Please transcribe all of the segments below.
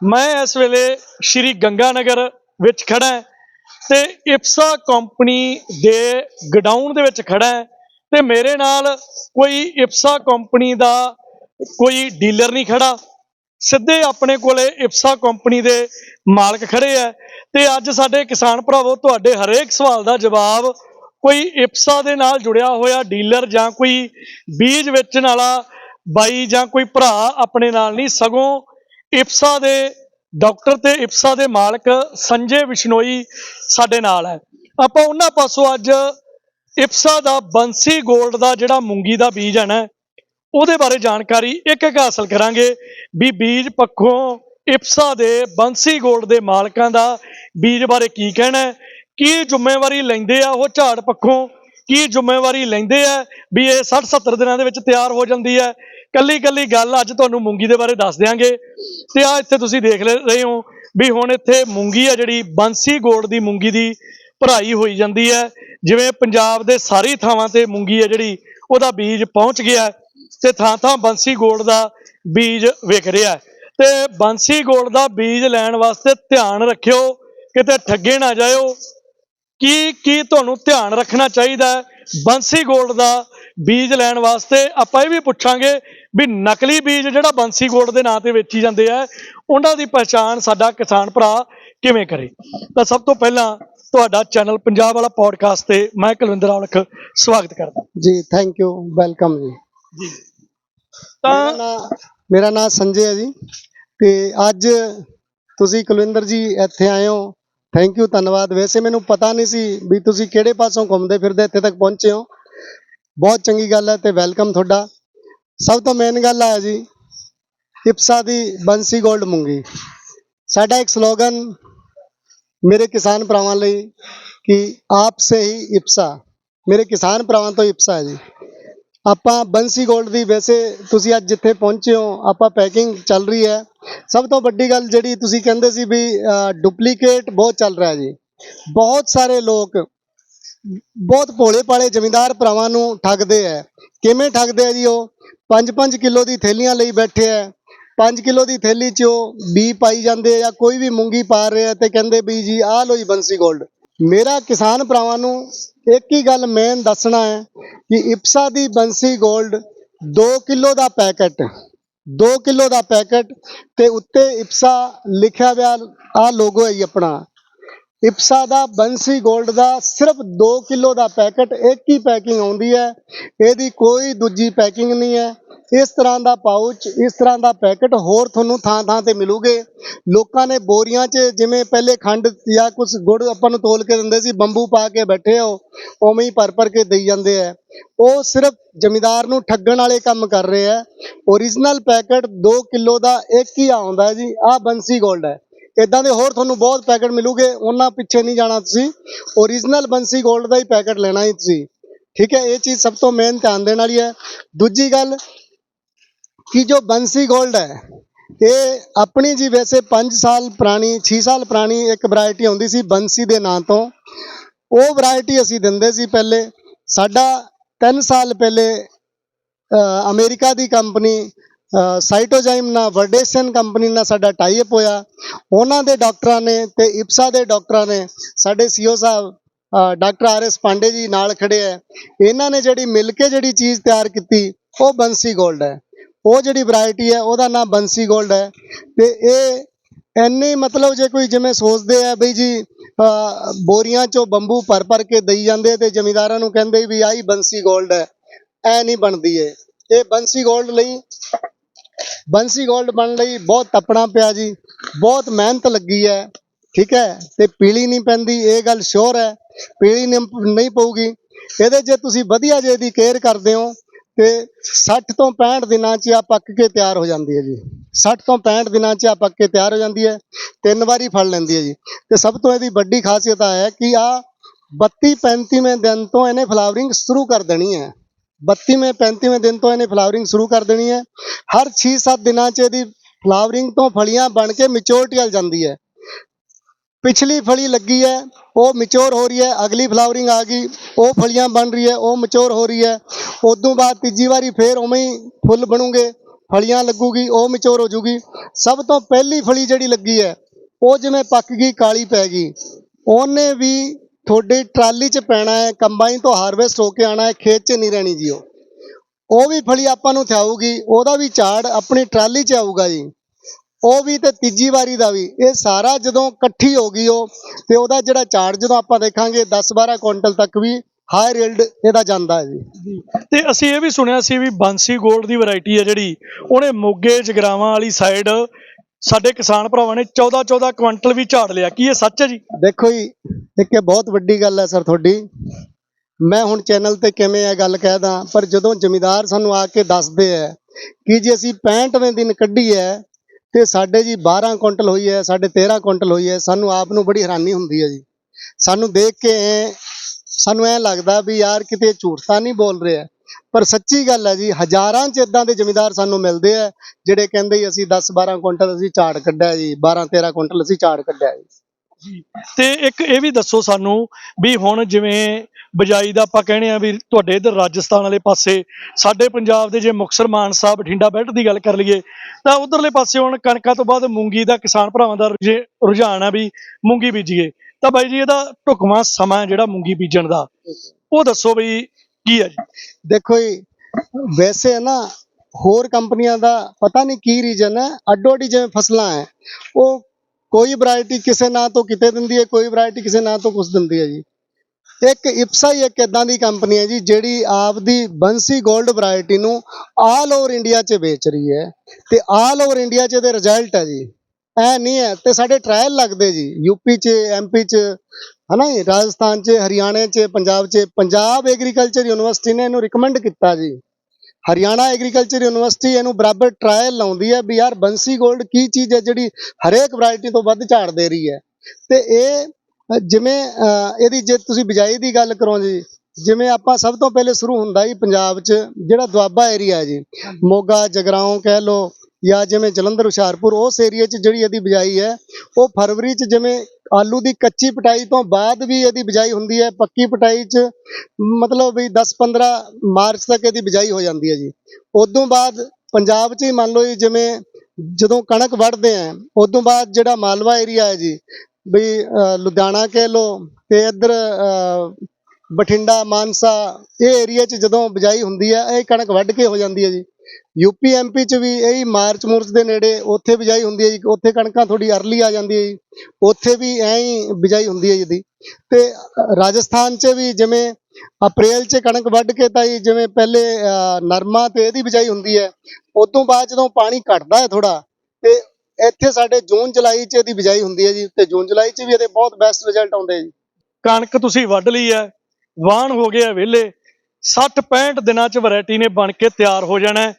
ਮੈਂ ਇਸ ਵੇਲੇ ਸ਼੍ਰੀ ਗੰਗਾਨਗਰ ਵਿੱਚ ਖੜਾ ਹਾਂ ਤੇ ਇਪਸਾ ਕੰਪਨੀ ਦੇ ਗਡਾਊਨ ਦੇ ਵਿੱਚ ਖੜਾ ਹਾਂ ਤੇ ਮੇਰੇ ਨਾਲ ਕੋਈ ਇਪਸਾ ਕੰਪਨੀ ਦਾ ਕੋਈ ਡੀਲਰ ਨਹੀਂ ਖੜਾ ਸਿੱਧੇ ਆਪਣੇ ਕੋਲੇ ਇਪਸਾ ਕੰਪਨੀ ਦੇ ਮਾਲਕ ਖੜੇ ਆ ਤੇ ਅੱਜ ਸਾਡੇ ਕਿਸਾਨ ਭਰਾਵੋ, ਤੁਹਾਡੇ ਹਰੇਕ ਸਵਾਲ ਦਾ ਜਵਾਬ ਕੋਈ ਇਪਸਾ ਦੇ ਨਾਲ ਜੁੜਿਆ ਹੋਇਆ ਡੀਲਰ ਜਾਂ ਕੋਈ ਬੀਜ ਵੇਚਣ ਵਾਲਾ ਬਾਈ ਜਾਂ ਕੋਈ ਭਰਾ ਆਪਣੇ ਨਾਲ ਨਹੀਂ, ਸਗੋਂ ਇਪਸਾ ਦੇ ਡਾਕਟਰ ਤੇ ਇਪਸਾ ਦੇ ਮਾਲਕ ਸੰਜੇ ਵਿਸ਼ਨੋਈ ਸਾਡੇ ਨਾਲ ਹੈ। ਆਪਾਂ ਉਹਨਾਂ ਪਾਸੋਂ ਅੱਜ ਇਪਸਾ ਦਾ ਬੰਸੀ 골ਡ ਦਾ ਜਿਹੜਾ ਮੂੰਗੀ ਦਾ ਬੀਜ ਹੈ ਨਾ, ਉਹਦੇ ਬਾਰੇ ਜਾਣਕਾਰੀ ਇੱਕ ਇੱਕ ਹਾਸਲ ਕਰਾਂਗੇ ਵੀ ਬੀਜ ਪੱਖੋਂ ਇਪਸਾ ਦੇ ਬੰਸੀ 골ਡ ਦੇ ਮਾਲਕਾਂ ਦਾ ਬੀਜ ਬਾਰੇ ਕੀ ਕਹਿਣਾ ਹੈ, ਕੀ ਜ਼ਿੰਮੇਵਾਰੀ ਲੈਂਦੇ ਆ ਉਹ ਝਾੜ ਪੱਖੋਂ, ਕੀ ਜ਼ਿੰਮੇਵਾਰੀ ਲੈਂਦੇ ਆ ਵੀ ਇਹ 60 70 ਦਿਨਾਂ ਦੇ ਵਿੱਚ ਤਿਆਰ ਹੋ ਜਾਂਦੀ ਹੈ ਕੱਲੀ ਕੱਲੀ ਗੱਲ ਅੱਜ ਤੁਹਾਨੂੰ ਮੂੰਗੀ ਦੇ ਬਾਰੇ ਦੱਸ ਦਿਆਂਗੇ। ਤੇ ਆ ਇੱਥੇ ਤੁਸੀਂ ਦੇਖ ਲੈ, ਰਹੇ ਹੋ ਵੀ ਹੁਣ ਇੱਥੇ ਮੂੰਗੀ ਆ ਜਿਹੜੀ ਬੰਸੀ ਗੋੜ ਦੀ ਮੂੰਗੀ ਦੀ ਭਰਾਈ ਹੋਈ ਜਾਂਦੀ ਹੈ। ਜਿਵੇਂ ਪੰਜਾਬ ਦੇ ਸਾਰੀ ਥਾਵਾਂ ਤੇ ਮੂੰਗੀ ਹੈ ਜਿਹੜੀ, ਉਹਦਾ ਬੀਜ ਪਹੁੰਚ ਗਿਆ ਤੇ ਥਾਂ-ਥਾਂ ਬੰਸੀ ਗੋੜ ਦਾ ਬੀਜ ਵਿਕ ਰਿਹਾ ਤੇ ਬੰਸੀ ਗੋੜ ਦਾ ਬੀਜ ਲੈਣ ਵਾਸਤੇ ਧਿਆਨ ਰੱਖਿਓ, ਕਿਤੇ ਠੱਗੇ ਨਾ ਜਾਇਓ। ਕੀ ਕੀ ਤੁਹਾਨੂੰ ਧਿਆਨ ਰੱਖਣਾ ਚਾਹੀਦਾ ਬੰਸੀ ਗੋਲਡ ਦਾ ਬੀਜ ਲੈਣ ਵਾਸਤੇ ਆਪਾਂ ਇਹ ਵੀ ਪੁੱਛਾਂਗੇ ਵੀ ਨਕਲੀ ਬੀਜ ਜਿਹੜਾ ਬੰਸੀ 골ਡ ਦੇ ਨਾਂ ਤੇ ਵੇਚੀ ਜਾਂਦੇ ਆ ਉਹਨਾਂ ਦੀ ਪਛਾਣ ਸਾਡਾ ਕਿਸਾਨ ਭਰਾ ਕਿਵੇਂ ਕਰੇ? ਤਾਂ ਸਭ ਤੋਂ ਪਹਿਲਾਂ ਤੁਹਾਡਾ ਚੈਨਲ ਪੰਜਾਬ ਵਾਲਾ ਪੋਡਕਾਸਟ ਤੇ ਮੈਂ ਕੁਲਵਿੰਦਰ ਔਲਖ ਸਵਾਗਤ ਕਰਦਾ। ਜੀ ਥੈਂਕ ਯੂ ਵੈਲਕਮ ਜੀ। ਤਾਂ ਮੇਰਾ ਨਾਮ ਸੰਜੇ ਹੈ ਜੀ। ਤੇ ਅੱਜ ਤੁਸੀਂ ਕੁਲਵਿੰਦਰ ਜੀ ਇੱਥੇ ਆਏ ਹੋ। ਥੈਂਕ ਯੂ ਧੰਨਵਾਦ। ਵੈਸੇ ਮੈਨੂੰ ਪਤਾ ਨਹੀਂ ਸੀ ਵੀ ਤੁਸੀਂ ਕਿਹੜੇ ਪਾਸੋਂ ਘੁੰਮਦੇ ਫਿਰਦੇ ਇੱਥੇ ਤੱਕ ਪਹੁੰਚੇ ਹੋ। ਬਹੁਤ ਚੰਗੀ ਗੱਲ ਹੈ ਤੇ ਵੈਲਕਮ ਤੁਹਾਡਾ। ਸਭ ਤੋਂ ਮੇਨ ਗੱਲ ਹੈ ਜੀ ਇਪਸਾ ਦੀ ਬੰਸੀ 골ਡ ਮੂੰਗੀ। ਸਾਡਾ ਇੱਕ ਸਲੋਗਨ ਮੇਰੇ ਕਿਸਾਨ ਭਰਾਵਾਂ ਲਈ ਕਿ ਆਪ ਸੇ ਹੀ ਇਪਸਾ ਮੇਰੇ ਕਿਸਾਨ ਭਰਾਵਾਂ ਤੋਂ ਇਪਸਾ ਹੈ ਜੀ। ਆਪਾਂ ਬੰਸੀ 골ਡ ਦੀ ਵੈਸੇ ਤੁਸੀਂ ਅੱਜ ਜਿੱਥੇ ਪਹੁੰਚੇ ਹੋ, ਆਪਾਂ ਪੈਕਿੰਗ ਚੱਲ ਰਹੀ ਹੈ। ਸਭ ਤੋਂ ਵੱਡੀ ਗੱਲ ਜਿਹੜੀ ਤੁਸੀਂ ਕਹਿੰਦੇ ਸੀ ਵੀ ਡੁਪਲੀਕੇਟ ਬਹੁਤ ਚੱਲ ਰਿਹਾ ਜੀ। ਬਹੁਤ ਸਾਰੇ ਲੋਕ ਬਹੁਤ ਭੋਲੇ ਭਾਲੇ ਜ਼ਮੀਂਦਾਰ ਭਰਾਵਾਂ ਨੂੰ ਠੱਗਦੇ ਆ ਕਿਵੇਂ ਠੱਗਦੇ ਆ ਜੀ ਉਹ? 5-5 ਕਿਲੋ ਦੀ ਥੈਲੀਆਂ ਲਈ ਬੈਠੇ ਆ 5 ਕਿਲੋ ਦੀ ਥੈਲੀ 'ਚ ਉਹ ਬੀ ਪਾਈ ਜਾਂਦੇ ਆ ਜਾਂ ਕੋਈ ਵੀ ਮੂੰਗੀ ਪਾ ਰਿਹਾ ਤੇ ਕਹਿੰਦੇ ਵੀ ਜੀ ਆਹ ਲੋ ਜੀ ਬੰਸੀ ਗੋਲਡ। ਮੇਰਾ ਕਿਸਾਨ ਭਰਾਵਾਂ ਨੂੰ ਇੱਕ ਹੀ ਗੱਲ ਮੇਨ ਦੱਸਣਾ ਹੈ ਕਿ ਇਪਸਾ ਦੀ ਬੰਸੀ ਗੋਲਡ 2 ਕਿਲੋ ਦਾ ਪੈਕਟ 2 ਕਿਲੋ ਦਾ ਪੈਕਟ ਤੇ ਉੱਤੇ ਇਪਸਾ ਲਿਖਿਆ ਹੋਇਆ ਆ ਲੋਗੋ ਹੈ ਜੀ ਆਪਣਾ। ਇਪਸਾ ਦਾ ਬੰਸੀ 골ਡ ਦਾ ਸਿਰਫ 2 ਕਿਲੋ ਦਾ ਪੈਕਟ, ਇੱਕ ਹੀ ਪੈਕਿੰਗ ਆਉਂਦੀ ਹੈ। ਇਹਦੀ ਕੋਈ ਦੂਜੀ ਪੈਕਿੰਗ ਨਹੀਂ ਹੈ। ਇਸ ਤਰ੍ਹਾਂ ਦਾ ਪਾਊਚ ਇਸ ਤਰ੍ਹਾਂ ਦਾ ਪੈਕਟ ਹੋਰ ਤੁਹਾਨੂੰ ਥਾਂ ਥਾਂ ਤੇ ਮਿਲੂਗੇ। ਲੋਕਾਂ ਨੇ ਬੋਰੀਆਂ 'ਚ ਜਿਵੇਂ ਪਹਿਲੇ ਖੰਡ ਜਾਂ ਕੁਝ ਗੁੜ ਆਪਾਂ ਨੂੰ ਤੋਲ ਕੇ ਦਿੰਦੇ ਸੀ, ਬੰਬੂ ਪਾ ਕੇ ਬੈਠੇ ਹੋ, ਉਵੇਂ ਹੀ ਭਰ ਭਰ ਕੇ ਦੇਈ ਜਾਂਦੇ ਆ ਉਹ ਸਿਰਫ ਜ਼ਮੀਦਾਰ ਨੂੰ ਠੱਗਣ ਵਾਲੇ ਕੰਮ ਕਰ ਰਹੇ ਆ ਓਰੀਜਨਲ ਪੈਕਟ 2 ਕਿਲੋ ਦਾ ਇੱਕ ਹੀ ਆਉਂਦਾ ਜੀ। ਆਹ ਬੰਸੀ 골ਡ ਹੈ। ਇਦਾਂ ਦੇ ਹੋਰ ਤੁਹਾਨੂੰ ਬਹੁਤ ਪੈਕਟ ਮਿਲੂਗੇ ਉਹਨਾਂ ਪਿੱਛੇ ਨਹੀਂ ਜਾਣਾ ਤੁਸੀਂ। ਓਰੀਜਨਲ ਬੰਸੀ 골ਡ ਦਾ ਹੀ ਪੈਕਟ ਲੈਣਾ ਹੀ ਤੁਸੀਂ। ਠੀਕ ਹੈ ਇਹ ਚੀਜ਼ ਸਭ ਤੋਂ ਮੇਨ ਧਿਆਨ ਦੇਣ ਵਾਲੀ ਹੈ। ਦੂਜੀ ਗੱਲ ਕਿ ਜੋ ਬੰਸੀ 골ਡ ਹੈ ਇਹ ਆਪਣੀ ਜੀ ਵੈਸੇ 5 ਸਾਲ ਪੁਰਾਣੀ 6 ਸਾਲ ਪੁਰਾਣੀ ਇੱਕ ਵੈਰਾਈਟੀ ਆਉਂਦੀ ਸੀ ਬੰਸੀ ਦੇ ਨਾਂ ਤੋਂ। ਉਹ ਵੈਰਾਈਟੀ ਅਸੀਂ ਦਿੰਦੇ ਸੀ ਪਹਿਲੇ। ਸਾਡਾ 3 ਸਾਲ ਪਹਿਲੇ ਅ, ਅਮਰੀਕਾ ਦੀ ਕੰਪਨੀ ਸਾਈਟੋਜਾਈਮ ਨਾਲ ਵਰਡੇਸਨ ਕੰਪਨੀ ਨਾਲ ਸਾਡਾ ਟਾਈਪ ਹੋਇਆ। ਉਹਨਾਂ ਦੇ ਡਾਕਟਰਾਂ ਨੇ ਤੇ ਇਪਸਾ ਦੇ ਡਾਕਟਰਾਂ ਨੇ ਸਾਡੇ ਸੀਓ ਸਾਹਿਬ doctor R S Pandey ji ਨਾਲ ਖੜੇ ਐ। ਇਹਨਾਂ ਨੇ ਜਿਹੜੀ ਮਿਲ ਕੇ ਜਿਹੜੀ ਚੀਜ਼ ਤਿਆਰ ਕੀਤੀ, ਉਹ ਬੰਸੀ 골ਡ ਹੈ ਉਹ ਜਿਹੜੀ ਵੈਰਾਈਟੀ ਹੈ ਉਹਦਾ ਨਾਮ ਬੰਸੀ 골ਡ ਹੈ ਤੇ ਇਹ ਐਨੇ ਮਤਲਬ ਜੇ ਕੋਈ ਜਿਵੇਂ ਸੋਚਦੇ ਆ ਬਈ ਜੀ ਬੋਰੀਆਂ ਚੋਂ ਬੰਬੂ ਭਰ ਭਰ ਕੇ ਦਈ ਜਾਂਦੇ ਤੇ ਜ਼ਮੀਂਦਾਰਾਂ ਨੂੰ ਕਹਿੰਦੇ ਵੀ ਆਹੀ ਬੰਸੀ 골ਡ ਹੈ ਐ ਨਹੀਂ ਬਣਦੀ ਏ ਇਹ ਬੰਸੀ 골ਡ ਲਈ ਬੰਸੀ 골ਡ ਬਣ ਲਈ ਬਹੁਤ ਤਪਣਾ ਪਿਆ ਜੀ, ਬਹੁਤ ਮਿਹਨਤ ਲੱਗੀ ਹੈ, ਠੀਕ ਹੈ, ਤੇ ਪੀਲੀ ਨਹੀਂ ਪੈਂਦੀ, ਇਹ ਗੱਲ ਸ਼ੋਰ ਹੈ, ਪੀਲੀ ਨਹੀਂ ਨਹੀਂ ਪਊਗੀ। ਇਹਦੇ ਜੇ ਤੁਸੀਂ ਵਧੀਆ ਜੇ ਦੀ ਕੇਅਰ ਕਰਦੇ ਹੋ, ਤੇ 60 ਤੋਂ 65 ਦਿਨਾਂ 'ਚ ਆ ਪੱਕ ਕੇ ਤਿਆਰ ਹੋ ਜਾਂਦੀ ਹੈ ਜੀ। 60 ਤੋਂ 65 ਦਿਨਾਂ 'ਚ ਆ ਪੱਕ ਕੇ ਤਿਆਰ ਹੋ ਜਾਂਦੀ ਹੈ, ਤਿੰਨ ਵਾਰੀ ਫੜ ਲੈਂਦੀ ਹੈ ਜੀ। ਤੇ ਸਭ ਤੋਂ ਇਹਦੀ ਵੱਡੀ ਖਾਸੀਅਤ ਆ ਹੈ ਕਿ ਆ 32 35ਵੇਂ ਦਿਨ ਤੋਂ ਇਹਨੇ ਫਲਾਵਰਿੰਗ ਸ਼ੁਰੂ ਕਰ ਦੇਣੀ ਹੈ। 32ਵੇਂ 35ਵੇਂ ਦਿਨ ਤੋਂ ਇਹਨੇ ਫਲਾਵਰਿੰਗ ਸ਼ੁਰੂ ਕਰ ਦੇਣੀ ਹੈ। ਹਰ 6-7 ਦਿਨਾਂ 'ਚ ਇਹਦੀ ਫਲਾਵਰਿੰਗ ਤੋਂ ਫਲੀਆਂ ਬਣ ਕੇ ਮੈਚੋਰਟੀ ਵੱਲ ਜਾਂਦੀ ਹੈ। ਪਿਛਲੀ ਫਲੀ ਲੱਗੀ ਹੈ, ਉਹ ਮੈਚੋਰ ਹੋ ਰਹੀ ਹੈ, ਅਗਲੀ ਫਲਾਵਰਿੰਗ ਆ ਗਈ, ਉਹ ਫਲੀਆਂ ਬਣ ਰਹੀ ਹੈ, ਉਹ ਮੈਚੋਰ ਹੋ ਰਹੀ ਹੈ। ਉਦੋਂ ਬਾਅਦ ਤੀਜੀ ਵਾਰੀ ਫੇਰ ਉਵੇਂ ਹੀ ਫੁੱਲ ਬਣੂਗੇ, ਫਲੀਆਂ ਲੱਗੂਗੀ, ਉਹ ਮੈਚੁਰ ਹੋ ਜੂਗੀ। ਸਭ ਤੋਂ ਪਹਿਲੀ ਫਲੀ ਜਿਹੜੀ ਲੱਗੀ ਹੈ, ਉਹ ਜਿਵੇਂ ਪੱਕ ਗਈ, ਕਾਲੀ ਪੈ ਗਈ। ਉਹਨੇ ਵੀ ਤੁਹਾਡੀ ਟਰਾਲੀ 'ਚ ਪੈਣਾ ਹੈ ਕੰਬਾਈਨ ਤੋਂ ਹਾਰਵੈਸਟ ਹੋ ਕੇ ਆਣਾ ਹੈ ਖੇਤ 'ਚ ਨਹੀਂ ਰਹਿਣੀ ਜੀ ਉਹ ਉਹ ਵੀ ਫਲੀ ਆਪਾਂ ਨੂੰ ਥਿਆਊਗੀ ਉਹਦਾ ਵੀ ਝਾੜ ਆਪਣੀ ਟਰਾਲੀ 'ਚ ਆਊਗਾ ਜੀ। ਉਹ ਵੀ ਤੇ ਤੀਜੀ ਵਾਰੀ ਦਾ ਵੀ। ਇਹ ਸਾਰਾ ਜਦੋਂ ਇਕੱਠੀ ਹੋ ਗਈ ਉਹ ਤੇ ਉਹਦਾ ਜਿਹੜਾ ਝਾੜ ਜਦੋਂ ਆਪਾਂ ਦੇਖਾਂਗੇ 10-12 ਕੁਇੰਟਲ ਤੱਕ ਵੀ ਹਾਇਰ ਯੀਲਡ ਇਹਦਾ ਜਾਂਦਾ ਹੈ ਜੀ। ਤੇ ਅਸੀਂ ਇਹ ਵੀ ਸੁਣਿਆ ਸੀ ਵੀ ਬਾਂਸੀ 골ਡ ਦੀ ਵੈਰਾਈਟੀ ਹੈ ਜਿਹੜੀ ਉਹਨੇ ਮੋਗੇ ਜਗਰਾਵਾਂ ਵਾਲੀ ਸਾਈਡ ਸਾਡੇ ਕਿਸਾਨ ਭਰਾਵਾਂ ਨੇ 14 14 ਕੁਇੰਟਲ ਵੀ ਝਾੜ ਲਿਆ। ਕੀ ਇਹ ਸੱਚ ਹੈ ਜੀ? ਦੇਖੋ ਜੀ ਇੱਕ ਇਹ ਬਹੁਤ ਵੱਡੀ ਗੱਲ ਹੈ ਸਰ ਤੁਹਾਡੀ। ਮੈਂ ਹੁਣ ਚੈਨਲ ਤੇ ਕਿਵੇਂ ਇਹ ਗੱਲ ਕਹਿਦਾ ਪਰ ਜਦੋਂ ਜ਼ਮੀਦਾਰ ਸਾਨੂੰ ਆ ਕੇ ਦੱਸਦੇ ਹੈ ਕਿ ਜੀ ਅਸੀਂ 65ਵੇਂ ਦਿਨ ਕੱਢੀ ਹੈ ਤੇ ਸਾਡੇ ਜੀ 12 ਕੁਇੰਟਲ ਹੋਈ ਹੈ, ਸਾਡੇ 13 ਕੁਇੰਟਲ ਹੋਈ ਹੈ, ਸਾਨੂੰ ਆਪ ਨੂੰ ਬੜੀ ਹੈਰਾਨੀ ਹੁੰਦੀ ਹੈ ਜੀ। ਸਾਨੂੰ ਦੇਖ ਕੇ ਸਾਨੂੰ ਐ ਲੱਗਦਾ ਵੀ ਯਾਰ ਕਿਤੇ ਝੂਠ ਤਾਂ ਨਹੀਂ ਬੋਲ ਰਿਹਾ। ਪਰ ਸੱਚੀ ਗੱਲ ਹੈ ਜੀ, ਹਜ਼ਾਰਾਂ ਚ ਇਦਾਂ ਦੇ ਜ਼ਮੀਦਾਰ ਸਾਨੂੰ ਮਿਲਦੇ ਆ, ਜਿਹੜੇ ਕਹਿੰਦੇ ਅਸੀਂ 10 12 ਕੁਇੰਟਲ ਅਸੀਂ ਝਾੜ ਕੱਢਿਆ ਜੀ 12 13 ਕੁਇੰਟਲ ਅਸੀਂ ਝਾੜ ਕੱਢਿਆ ਜੀ। ਤੇ ਇੱਕ ਇਹ ਵੀ ਦੱਸੋ ਸਾਨੂੰ ਵੀ ਹੁਣ ਜਿਵੇਂ ਬਜਾਈ ਦਾ ਆਪਾਂ ਕਹਿੰਦੇ ਆ ਵੀ ਤੁਹਾਡੇ ਇਧਰ ਰਾਜਸਥਾਨ ਵਾਲੇ ਪਾਸੇ, ਸਾਡੇ ਪੰਜਾਬ ਦੇ ਜੇ ਮੁਕਤਸਰ ਮਾਨਸਾ ਬਠਿੰਡਾ ਬੈਲਟ ਦੀ ਗੱਲ ਕਰ ਲਈਏ, ਤਾਂ ਉਧਰਲੇ ਪਾਸੇ ਹੁਣ ਕਣਕਾਂ ਤੋਂ ਬਾਅਦ ਮੂੰਗੀ ਦਾ ਕਿਸਾਨ ਭਰਾਵਾਂ ਦਾ ਰੁਝਾਨ ਆ ਵੀ ਮੂੰਗੀ ਬੀਜੀਏ। ਤਾਂ ਬਾਈ ਜੀ, ਇਹਦਾ ਢੁਕਵਾਂ ਸਮਾਂ ਜਿਹੜਾ ਮੂੰਗੀ ਬੀਜਣ ਦਾ। ਉਹ ਦੱਸੋ ਵੀ ਕੀ ਹੈ ਜੀ? ਦੇਖੋ ਜੀ, ਵੈਸੇ ਨਾ ਹੋਰ ਕੰਪਨੀਆਂ ਦਾ ਪਤਾ ਨਹੀਂ ਕੀ ਰੀਜਨ ਹੈ ਅੱਡੋ ਅੱਡੀ ਜਿਵੇਂ ਫਸਲਾਂ ਹੈ, ਉਹ ਕੋਈ ਵੈਰਾਈਟੀ ਕਿਸੇ ਨਾਂ ਤੋਂ ਕਿਤੇ ਦਿੰਦੀ ਹੈ, ਕੋਈ ਵੈਰਾਈਟੀ ਕਿਸੇ ਨਾਂ ਤੋਂ ਕੁਝ ਦਿੰਦੀ ਹੈ ਜੀ। ਇੱਕ ਇਪਸਾ ਹੀ ਇੱਕ ਇਦਾਂ ਦੀ ਕੰਪਨੀ ਹੈ ਜੀ, ਜਿਹੜੀ ਆਪ ਦੀ ਬੰਸੀ 골ਡ ਵੈਰਾਈਟੀ ਨੂੰ ਆਲ ਓਵਰ ਇੰਡੀਆ 'ਚ ਵੇਚ ਰਹੀ ਹੈ। ਤੇ ਆਲ ਓਵਰ ਇੰਡੀਆ 'ਚ ਇਹਦੇ ਰਿਜ਼ਲਟ ਹੈ ਜੀ। ਐ ਨਹੀਂ ਹੈ, ਤੇ ਸਾਡੇ ਟ੍ਰਾਇਲ ਲੱਗਦੇ ਜੀ ਯੂਪੀ 'ਚ ਐਮਪੀ 'ਚ, ਹਨਾ ਜੀ, ਰਾਜਸਥਾਨ 'ਚ, ਹਰਿਆਣੇ 'ਚ, ਪੰਜਾਬ 'ਚ, ਪੰਜਾਬ ਐਗਰੀਕਲਚਰ ਯੂਨੀਵਰਸਿਟੀ ਨੇ ਇਹਨੂੰ ਰਿਕਮੈਂਡ ਕੀਤਾ ਜੀ। ਹਰਿਆਣਾ ਐਗਰੀਕਲਚਰ ਯੂਨੀਵਰਸਿਟੀ ਇਹਨੂੰ ਬਰਾਬਰ ਟ੍ਰਾਇਲ ਲਾਉਂਦੀ ਹੈ ਵੀ ਯਾਰ ਬੰਸੀ ਗੋਲਡ ਕੀ ਚੀਜ਼ ਹੈ ਜਿਹੜੀ ਹਰੇਕ ਵੈਰਾਈਟੀ ਤੋਂ ਵੱਧ ਝਾੜ ਦੇ ਰਹੀ ਹੈ। ਤੇ ਇਹ ਜਿਵੇਂ ਇਹਦੀ ਜੇ ਤੁਸੀਂ ਬਿਜਾਈ ਦੀ ਗੱਲ ਕਰੋ ਜੀ, ਜਿਵੇਂ ਆਪਾਂ ਸਭ ਤੋਂ ਪਹਿਲੇ ਸ਼ੁਰੂ ਹੁੰਦਾ ਹੀ ਪੰਜਾਬ 'ਚ, ਜਿਹੜਾ ਦੁਆਬਾ ਏਰੀਆ ਹੈ ਜੀ, ਮੋਗਾ, ਜਗਰਾਉਂ ਕਹਿ ਲੋ ਜਾਂ ਜਿਵੇਂ ਜਲੰਧਰ, ਹੁਸ਼ਿਆਰਪੁਰ, ਉਸ ਏਰੀਆ 'ਚ ਜਿਹੜੀ ਇਹਦੀ ਬਿਜਾਈ ਹੈ, ਉਹ ਫਰਵਰੀ 'ਚ ਜਿਵੇਂ ਆਲੂ ਦੀ ਕੱਚੀ ਪਟਾਈ ਤੋਂ ਬਾਅਦ ਵੀ ਇਹਦੀ ਬਿਜਾਈ ਹੁੰਦੀ ਹੈ, ਪੱਕੀ ਪਟਾਈ 'ਚ ਮਤਲਬ ਵੀ 10-15 ਮਾਰਚ ਤੱਕ ਇਹਦੀ ਬਿਜਾਈ ਹੋ ਜਾਂਦੀ ਹੈ ਜੀ। ਉਦੋਂ ਬਾਅਦ ਪੰਜਾਬ 'ਚ ਹੀ ਮੰਨ ਲਓ ਜੀ, ਜਿਵੇਂ ਜਦੋਂ ਕਣਕ ਵੱਢਦੇ ਆ ਉਦੋਂ ਬਾਅਦ ਜਿਹੜਾ ਮਾਲਵਾ ਏਰੀਆ ਹੈ ਜੀ, ਵੀ ਲੁਧਿਆਣਾ ਕਹਿ ਲੋ ਤੇ ਇੱਧਰ ਬਠਿੰਡਾ, ਮਾਨਸਾ ਇਹ ਏਰੀਆ 'ਚ ਜਦੋਂ ਬਿਜਾਈ ਹੁੰਦੀ ਹੈ, ਇਹ ਕਣਕ ਵੱਢ ਕੇ ਹੋ ਜਾਂਦੀ ਹੈ ਜੀ। ਯੂਪੀ ਐਮਪੀ 'ਚ ਵੀ ਇਹੀ ਮਾਰਚ ਮੂਰਚ ਦੇ ਨੇੜੇ ਉੱਥੇ ਬਿਜਾਈ ਹੁੰਦੀ ਹੈ ਜੀ ਉੱਥੇ ਕਣਕਾਂ ਥੋੜੀ ਅਰਲੀ ਆ ਜਾਂਦੀ ਹੈ ਜੀ ਉੱਥੇ ਵੀ ਐਂ ਹੀ ਬਿਜਾਈ ਹੁੰਦੀ ਹੈ ਜੀ ਦੀ ਤੇ ਰਾਜਸਥਾਨ 'ਚ ਵੀ ਜਿਵੇਂ ਅਪ੍ਰੈਲ 'ਚ ਕਣਕ ਵੱਢ ਕੇ ਤਾਂ ਜੀ ਜਿਵੇਂ ਪਹਿਲੇ ਅ, ਨਰਮਾ ਤੇ ਇਹਦੀ ਬਿਜਾਈ ਹੁੰਦੀ ਹੈ ਉਸ ਤੋਂ ਬਾਅਦ ਜਦੋਂ ਪਾਣੀ ਘਟਦਾ ਹੈ ਥੋੜਾ ਤੇ ਇੱਥੇ ਸਾਡੇ ਜੂਨ ਜੁਲਾਈ 'ਚ ਇਹਦੀ ਬਿਜਾਈ ਹੁੰਦੀ ਹੈ ਜੀ ਤੇ ਜੂਨ ਜੁਲਾਈ 'ਚ ਵੀ ਇਹਦੇ ਬਹੁਤ ਬੈਸਟ ਰਿਜ਼ਲਟ ਆਉਂਦੇ ਜੀ। ਕਣਕ ਤੁਸੀਂ ਵੱਢ ਲਈ ਹੈ ਵਾਹਣ ਹੋ ਗਿਆ ਵਿਹਲੇ 60 65 ਦਿਨਾਂ ਚ ਵੈਰਾਈਟੀ ਨੇ ਬਣ ਕੇ ਤਿਆਰ ਹੋ ਜਾਣਾ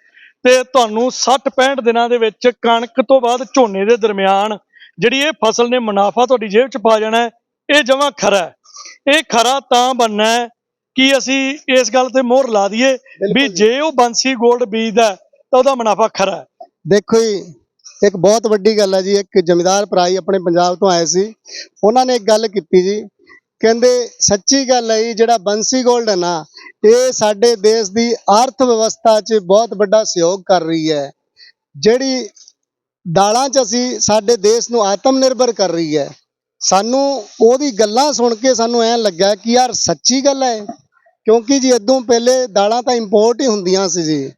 ਤੇ ਤੁਹਾਨੂੰ 60 65 ਦਿਨਾਂ ਦੇ ਵਿੱਚ ਕਣਕ ਤੋਂ ਬਾਅਦ ਝੋਨੇ ਦੇ ਦਰਮਿਆਨ ਜਿਹੜੀ ਇਹ ਫਸਲ ਨੇ ਮੁਨਾਫਾ ਤੁਹਾਡੀ ਜੇਬ ਚ ਪਾ ਜਾਣਾ ਇਹ ਜਮਾ ਖਰਾ ਹੈ। ਇਹ ਖਰਾ ਤਾਂ ਬਣਨਾ ਹੈ ਕਿ ਅਸੀਂ ਇਸ ਗੱਲ ਤੇ ਮੋਹਰ ਲਾ ਦਈਏ ਵੀ ਜੀ। ਉਹ ਬੰਸੀ 골ਡ ਬੀਜਦਾ ਤਾਂ ਉਹਦਾ ਮੁਨਾਫਾ ਖਰਾ ਹੈ। ਦੇਖੋ ਜੀ ਇੱਕ ਬਹੁਤ ਵੱਡੀ ਗੱਲ ਹੈ ਜੀ ਇੱਕ ਜ਼ਮੀਂਦਾਰ ਭਰਾ ਆਪਣੇ ਪੰਜਾਬ ਤੋਂ ਆਏ ਸੀ। ਉਹਨਾਂ ਨੇ ਇੱਕ ਗੱਲ ਕੀਤੀ ਜੀ ਕਹਿੰਦੇ, ਸੱਚੀ ਗੱਲ ਹੈ ਜੀ, ਜਿਹੜਾ ਬੰਸੀ ਗੋਲਡ ਹੈ ਨਾ, ਇਹ ਸਾਡੇ ਦੇਸ਼ ਦੀ ਅਰਥ ਵਿਵਸਥਾ 'ਚ ਬਹੁਤ ਵੱਡਾ ਸਹਿਯੋਗ ਕਰ ਰਹੀ ਹੈ। ਜਿਹੜੀ ਦਾਲਾਂ 'ਚ ਅਸੀਂ ਸਾਡੇ ਦੇਸ਼ ਨੂੰ ਆਤਮ ਨਿਰਭਰ ਕਰ ਰਹੀ ਹੈ। ਸਾਨੂੰ ਉਹਦੀ ਗੱਲਾਂ ਸੁਣ ਕੇ ਸਾਨੂੰ ਐਂ ਲੱਗਾ ਕਿ ਯਾਰ ਸੱਚੀ ਗੱਲ ਹੈ, ਕਿਉਂਕਿ ਜੀ ਇਦੋਂ ਪਹਿਲੇ ਦਾਲਾਂ ਤਾਂ ਇੰਪੋਰਟ ਹੀ ਹੁੰਦੀਆਂ ਸੀ ਜੀ।